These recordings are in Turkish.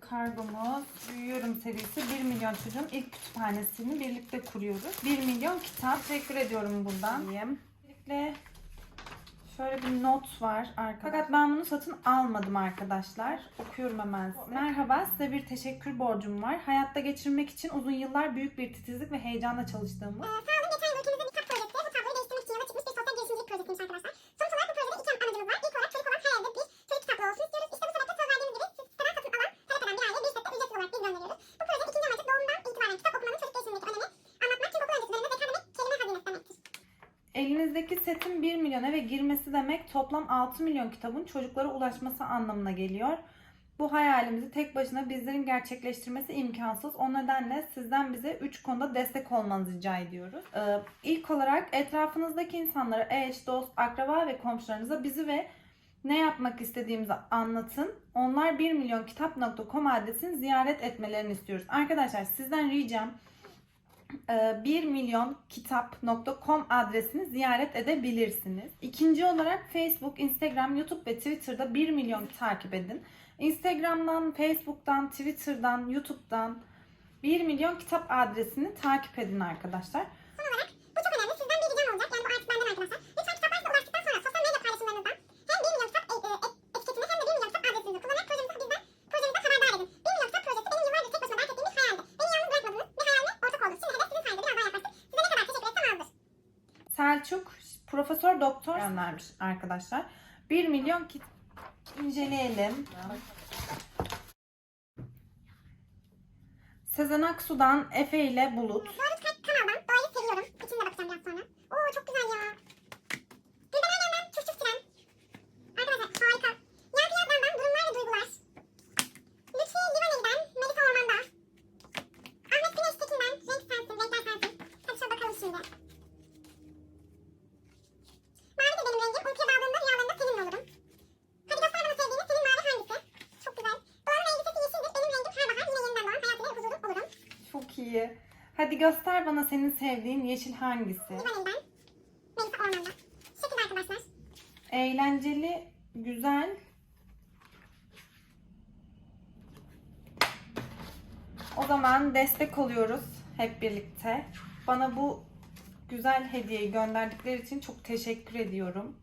kargomuz Büyüyorum serisi 1 milyon çocuğun ilk kütüphanesini birlikte kuruyoruz. 1 milyon kitap. Teşekkür ediyorum. Diyeyim. Birlikte şöyle bir not var arkadaşlar. Fakat ben bunu satın almadım arkadaşlar. Okuyorum hemen size. Merhaba size bir teşekkür borcum var. Hayatta geçirmek için uzun yıllar büyük bir titizlik ve heyecanla çalıştığımız Elinizdeki setin 1 milyon eve girmesi demek toplam 6 milyon kitabın çocuklara ulaşması anlamına geliyor. Bu hayalimizi tek başına bizlerin gerçekleştirmesi imkansız. O nedenle sizden bize 3 konuda destek olmanızı rica ediyoruz. Ee, ilk olarak etrafınızdaki insanlara, eş, dost, akraba ve komşularınıza bizi ve ne yapmak istediğimizi anlatın. Onlar 1milyonktap.com adresini ziyaret etmelerini istiyoruz. Arkadaşlar sizden ricam 1 milyon kitap.com adresini ziyaret edebilirsiniz. İkinci olarak Facebook, Instagram, YouTube ve Twitter'da 1 milyon takip edin. Instagram'dan, Facebook'tan, Twitter'dan, YouTube'dan 1 milyon kitap adresini takip edin arkadaşlar. Selçuk Profesör Doktor göndermiş arkadaşlar. 1 milyon kitap inceleyelim. Sezen Aksu'dan Efe ile Bulut. Kanaldan doğayı seviyorum. İyi. Hadi göster bana senin sevdiğin yeşil hangisi? Eğlenceli, güzel. O zaman destek oluyoruz hep birlikte. Bana bu güzel hediyeyi gönderdikleri için çok teşekkür ediyorum.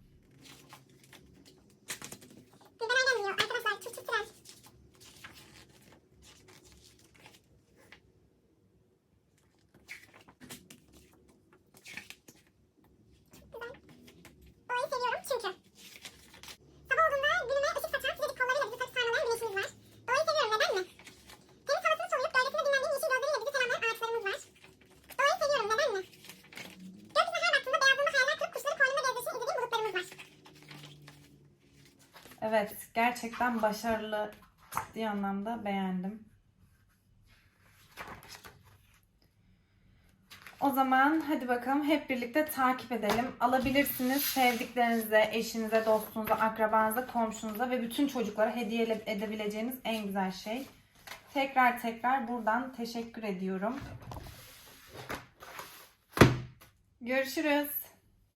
Evet, gerçekten başarılı ciddi anlamda beğendim. O zaman hadi bakalım hep birlikte takip edelim. Alabilirsiniz sevdiklerinize, eşinize, dostunuza, akrabanıza, komşunuza ve bütün çocuklara hediye ede- edebileceğiniz en güzel şey. Tekrar tekrar buradan teşekkür ediyorum. Görüşürüz.